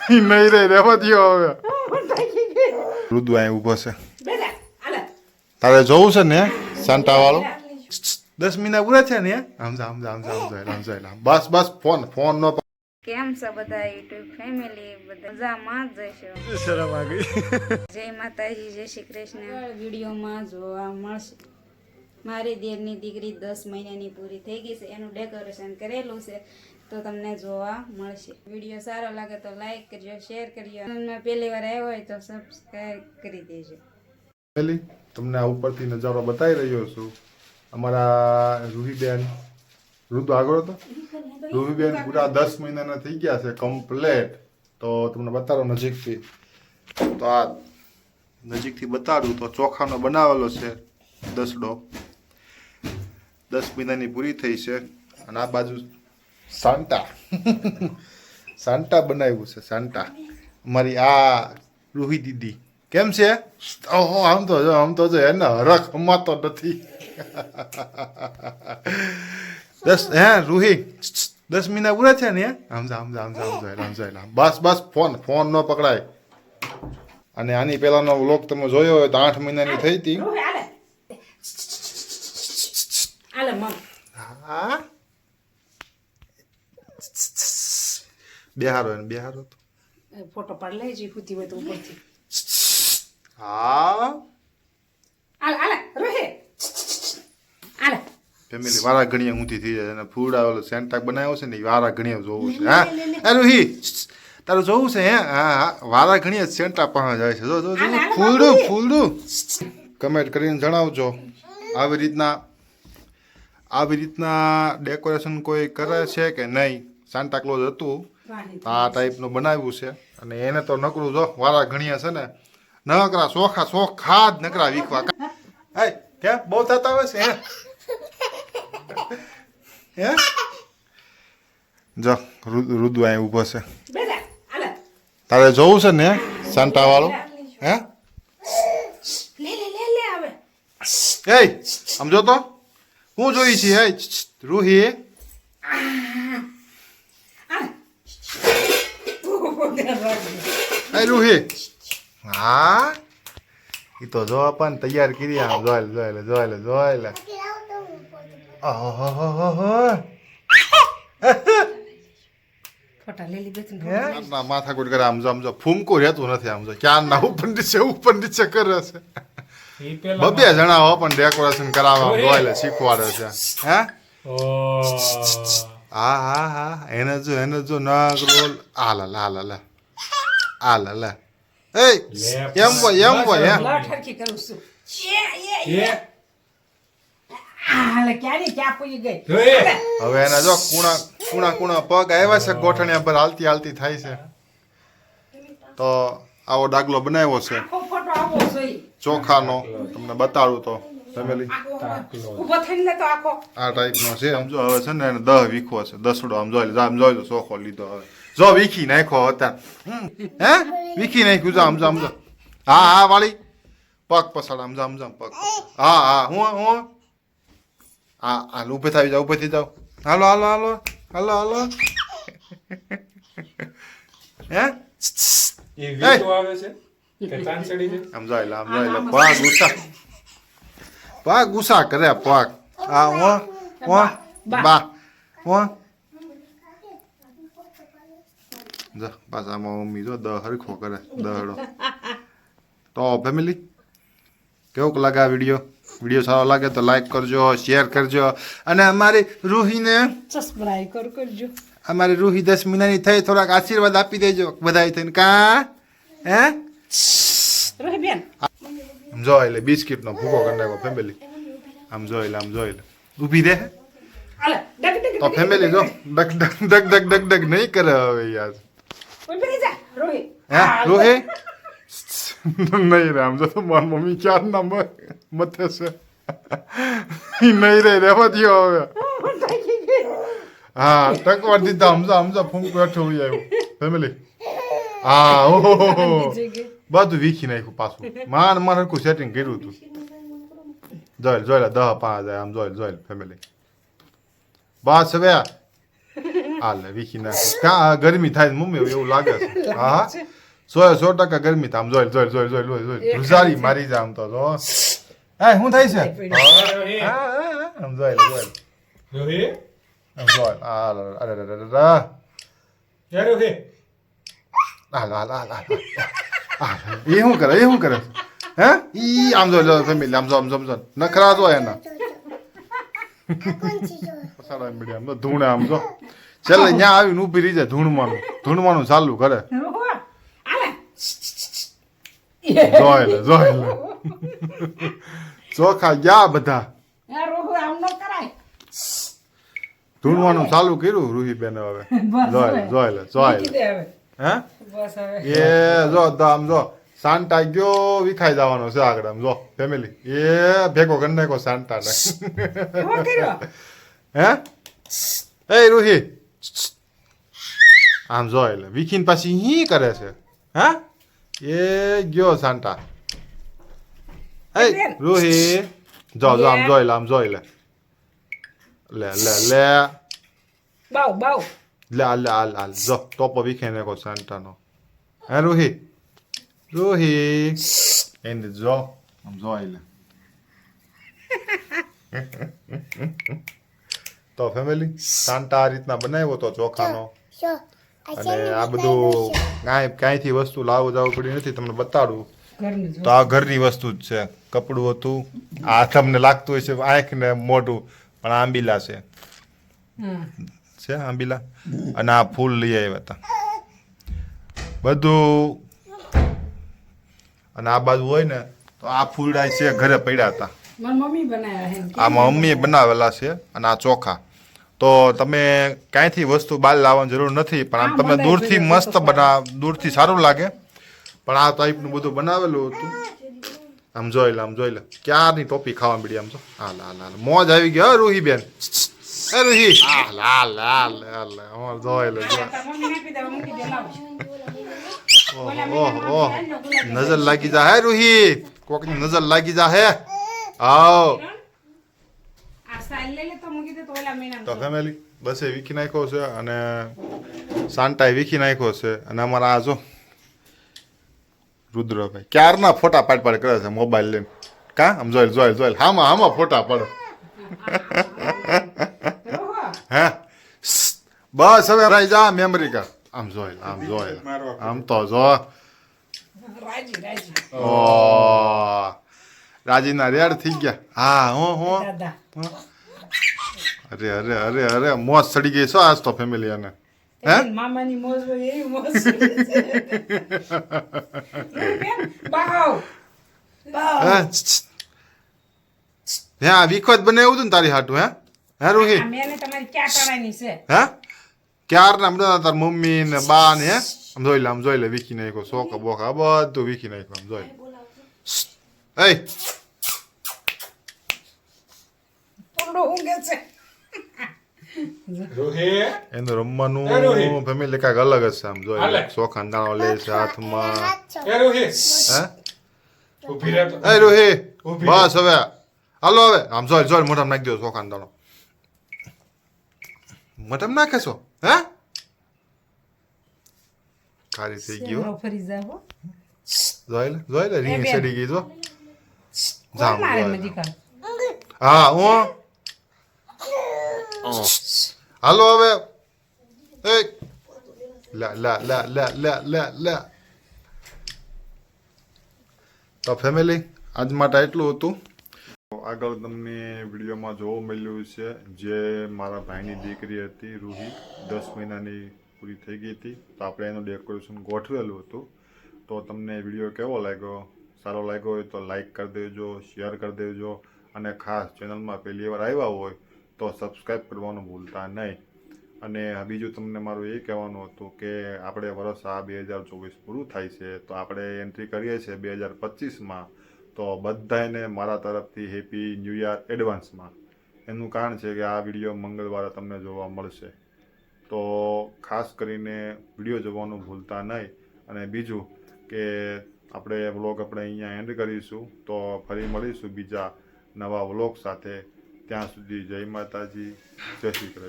નહીં રે રેવા દ્યો હવે. રુદુ અહીં ઊભો છે. તારે જોવું છે ને સાંટા વાળો દસ મહિના પૂરા છે ને સમજા સમજા સમજા સમજા સમજા બસ બસ ફોન ફોન નો કેમ છો બધા યુટ્યુબ ફેમિલી બધા મજામાં જ જશો શરમ આ ગઈ. જય માતાજી જય શ્રી કૃષ્ણ. વિડીયોમાં જોવા મળશે. મારી દેરની દીકરી દસ મહિનાની પૂરી થઈ ગઈ છે. એનું ડેકોરેશન કરેલું છે. તો તમને જોવા મળશે. વીડિયો સારો લાગે તો લાઈક કરજો શેર કરજો. તમને પહેલી વાર આવ્યો હોય તો સબસ્ક્રાઈબ કરી દેજો. તમને આ ઉપરથી નજારો બતાવી રહ્યો છું. અમારા રૂહીબેન ઋતુ આગળ હતો? રૂહીબેન પૂરા દસ મહિનાના થઈ ગયા છે કમ્પ્લેટ તો તમને બતાડો નજીકથી. તો આ નજીકથી બતાડું તો ચોખાનો બનાવેલો છે, દસડો. દસ મહિનાની પૂરી થઈ છે. અને આ બાજુ સાંટા. સાંટા બનાવ્યું છે સાંટા. મારી આ રૂહી દીદી. કેમ છે? ઓહો આમ તો જો આમ તો જો એને હરખ હમાતો નથી. દસ હે રૂહી દસ મહિના પૂરા છે ને આમ જા આમ જા આમ જા આમ જા આમ જા બસ બસ ફોન ફોન ન પકડાય. અને આની પહેલાનો વ્લોગ તમે જોયો હોય તો આઠ મહિનાની થઈ હતી. હા? બેહારો એને બેહારો તો. ફોટો પાડ લેજી હુતી હોય તો ઉપરથી. હા. હાલે હાલે રોહે. હાલે. ફેમિલી વારા ઘણીએ ઊંધી થઈ જાય અને ફૂડા ઓલો સેન્ટાક બનાવ્યો છે ને એ વારા ઘણીએ જોવું છે હા. અરે હી તારું જોવું છે હે? હા હા. વારા ઘણીએ સેન્ટા પાસે જાય છે. જો જો ફૂલડું ફૂલડું. કમેન્ટ કરીને જણાવજો. આવી રીતના આવી રીતના ડેકોરેશન કોઈ કરે છે કે નહીં? સાન્ટા ક્લોઝ હતું. આ ટાઈપનું બનાવ્યું છે. અને એને તો નકરું જો વારા ઘણીયા છે ને નકરા સોખા સોખા જ નકરા વીખવા. હે કે બહુ થતા હોય છે હે? હે? જો રુદ- અહીં ઊભો છે. તારે જોવું છે ને સાંટા વાળો હે? લે લે લે લે આવે એ સમજો તો. હું જોઈ છે એ રૂહી. એ રૂહી. હા? એ તો જો આપણને તૈયાર કરી આમ. જોઈ લે જોઈ લે જોઈ લે જોઈ લે. માથા કુટ કરે. આમ જો આમ જો ફૂમકું રહેતું નથી આમ જો. ક્યાં ના ઉપર નીચે ઉપર નીચે કરે છે. બબે જણાવો પણ ડેકોરેશન કરાવવા જોઈ લે શીખવાડે છે. હે? હા હા હા. એને જો એને જો નાગ રોલ. આલા લા લા લા. આલા લા. એ એમ હોય એમ હોય હે લાટ કરું છું. એ એ હવે એના જો કુણા કુણા કુણા પગ આવ્યા છે ગોઠણિયા પર હાલતી હાલતી થાય છે. તો આવો ડાગલો બનાવ્યો છે. ચોખાનો તમને બતાડું તો. ફેમિલી. ઊભો થઈને તો આખો. આ ટાઈપનો છે. સમજો હવે છે ને એને દહ વીખવો છે. દસડો આમ જોઈ લે આમ જોઈ લો ચોખો લીધો હવે. જો વીખી નાખ્યો હમ. હે? વીખી નાખ્યું જો આમ જો આમ જો. હા હા વાળી. પગ પસાડ આમ જો આમ જો આમ પગ હા હા હું હું? હા હાલ ઊભે થઈ જાવ ઊભે થઈ જાવ. હાલો હાલો હાલો. હાલો હાલો. હે? એ વીટો આવે છે? કે ચાંચડી છે? આમ જોઈ લે આમ જોઈ લે પગ ગુસા પગ ગુસા કરે પાક. આ હું હું. બા. હું. જો પાછામાં મમ્મી જો દ હરખો કરે દહડો. તો ફેમિલી કેવોક લાગે આ વીડિયો વીડિયો સારો લાગે તો લાઈક કરજો શેર કરજો. અને અમારી રૂહીને સબસ્ક્રાઇબ કર કરજો. અમારી રૂહી દસ મહિનાની થઈ થોડાક આશીર્વાદ આપી દેજો. બધાય થઈને. કા? હે? આમ જો એટલે બિસ્કિટનો ભૂકો કરી નાખો ફેમિલી આમ જોઈ લે આમ જોઈ લે ઊભી રહે? તો ફેમિલી જો ડક ડક ડક ડક ડક ડક નહીં કરે હવે યાર જા હે? રોહે? નહીં રે આમ જો તો મારી મમ્મી ક્યાં ના મથે છે. ઈ નહીં રે રેવા દ્યો હવે. હા ટકવાર દીધા સમજા સમજા ફૂંક બેઠું આવ્યું. ફેમિલી હા ઓહો બધું વીખી નાખ્યું પાછું. માન માન હરખું સેટિંગ કર્યું હતું. જોઈ જોઈ લે દહ પાંચ જાય આમ જોઈ જોઈ ફેમિલી બસ હવે આ. લે વીખી નાખી કા ગરમી થાય મમ્મી એવું લાગે છે. હા હા. સો સો ટકા ગરમી થાય. આમ જોઈ જોઈ જોઈ જોઈ જોઈ જોઈ ધ્રુજારી મારી જાય આમ તો જો. એ શું થાય છે? હા. હા, હા, હા, આમ જોઈ જોઈ? આમ જોઈ અરે અરે અરે અરે? હાલ હાલ હાલ હાલ હાલ. એ શું કરે એ શું કરે હે ઈ આમ જો લો ફેમિલી આમ જો આમ જો આમ જો નખરા જો એના સાડા મીડિયા આમ તો ધૂણે આમ જો છેલ્લે ત્યાં આવીને ઊભી રહી જાય ધૂણવાનું ધૂણવાનું ચાલુ કરે રોહો જોઈ લે જોઈ લે ચોખા ગયા બધા રોહો ધૂણવાનું ચાલુ કર્યું રૂહીબેન હવે બસ જોઈ લે હવે. જોઈ લે જોઈ લે હવે હે? એ જો તો આમ જો સાંટા ગયો વિખાઈ જવાનો છે આગળ આમ જો ફેમિલી એ ભેગો કરી નાખો સાંટા ને. હે? એ રૂહી. આમ જો એટલે વિખીન પાછી હી કરે છે. હે? એ ગયો સાંટા એ રૂહી જો જો આમ જોઈ લે આમ જોઈ લે લે લે લે. બાઉ બાવ લે હાલ લે હાલ હાલ જો ટોપો વિખે કહો સાંટાનો હે રૂહી રૂહી એને જો આમ જોઈ લે તો ફેમિલી સાંટા આ રીતના બનાવ્યો તો ચોખાનો અને આ બધું કાંઈ કાંઈથી વસ્તુ લાવવું જવું પડી નથી તમને બતાડું તો આ ઘરની વસ્તુ જ છે કપડું હતું આ તમને લાગતું હોય છે આંખ ને મોઢું પણ આંબીલા છે હા છે આંબીલા? અને આ ફૂલ લઈ આવ્યા હતા. બધું અને આ બાજુ હોય ને તો આ ફૂલડા છે ઘરે પડ્યા હતા. આ મમ્મી મમ્મીએ બનાવેલા છે અને આ ચોખા. તો તમે કાંઈથી વસ્તુ બહાર લાવવાની જરૂર નથી પણ આમ તમને દૂરથી મસ્ત બના દૂરથી સારું લાગે. પણ આ ટાઈપનું બધું બનાવેલું હતું. આમ જોઈ લે આમ જોઈ લે. ક્યારની ટોપી ખાવા મળી આમ જો? હાલ હાલ હાલ. મોજ આવી ગયો રૂહી બેન એ રૂહી લા લા લા લા અમાર જોઈ લે ઓહો ઓહો નજર લાગી જા હે રૂહી કોકની નજર લાગી જા હે આવ આ તો મૂકી દે તો ઓલા મહિના તો ફેમિલી બસ એ વીખી નાખ્યો છે અને સાંટાએ વીખી નાખ્યો છે અને અમારા આ જો રુદ્રભાઈ ક્યારના ફોટા પાડ પાડ કરે છે મોબાઈલ લઈને કા આમ જોઈ જોઈ જોઈ હામાં હામાં ફોટા પડે બસ હવે રાઈ જા મેમરી કર. આમ જોઈ આમ જોઈ. આમ તો જો. રાજી રાજી. ઓ રાજીના રેડ થઈ ગયા. હા હો હો. અરે અરે અરે અરે મોજ ચડી ગઈ છો આજ તો ફેમિલી અને. મામાની મોજ હોય એવી મોજ હે? હે બને એવું તું હતું ને તારી હાટું હે? હે રૂહી? મેને તમારી ક્યાં કરવાની છે? હે? ક્યાર ના બધા તાર મમ્મી ને બા ને હે આમ જોઈ લે આમ જોઈ લે વીખી નાખ્યો શોખ બોખા બધું વીખી નાખ્યો આમ જોઈ લે એ? એનું રમવાનું ફેમિલી કાંઈક અલગ જ છે આમ જોઈ લે. ચોખા દાણો લે છે હાથમાં હે ઊભી રહે તો. એ રૂહી ઊભી બસ હવે હાલો હવે આમ જોઈ જોઈ મોઢામાં નાખી દો ચોખા દાણો મોઢામાં નાખે છો હે ખારી થઈ ગયો ફરી જાવ જોઈ લે જોઈ લે રીંગ. ચડી ગઈ જો જામ હા હું હાલો હવે એ લે લે લે લે લે લે લે તો ફેમિલી આજ માટે એટલું હતું. આગળ તમને વિડીયોમાં જોવા મળ્યું છે જે મારા ભાઈની દીકરી હતી રૂહી દસ મહિનાની પૂરી થઈ ગઈ હતી. તો આપણે એનું ડેકોરેશન ગોઠવેલું હતું. તો તમને વીડિયો કેવો લાગ્યો? સારો લાગ્યો હોય તો લાઈક કરી દેજો શેર કરી દેજો અને ખાસ ચેનલમાં પહેલી વાર આવ્યા હોય તો સબસ્ક્રાઈબ કરવાનું ભૂલતા નહીં. અને બીજું તમને મારું એ કહેવાનું હતું કે આપણે વર્ષ આ બે હજાર ચોવીસ પૂરું થાય છે તો આપણે એન્ટ્રી કરીએ છીએ બે હજાર પચીસમાં. તો બધાને મારા તરફથી હેપી ન્યૂ યર એડવાન્સમાં એનું કારણ છે કે આ વીડિયો મંગળવારે તમને જોવા મળશે. તો ખાસ કરીને વીડિયો જોવાનું ભૂલતા નહીં. અને બીજું કે આપણે વ્લોગ આપણે અહીંયા એન્ડ કરીશું. તો ફરી મળીશું બીજા નવા વ્લોગ સાથે. ત્યાં સુધી જય માતાજી, જય શ્રી કૃષ્ણ.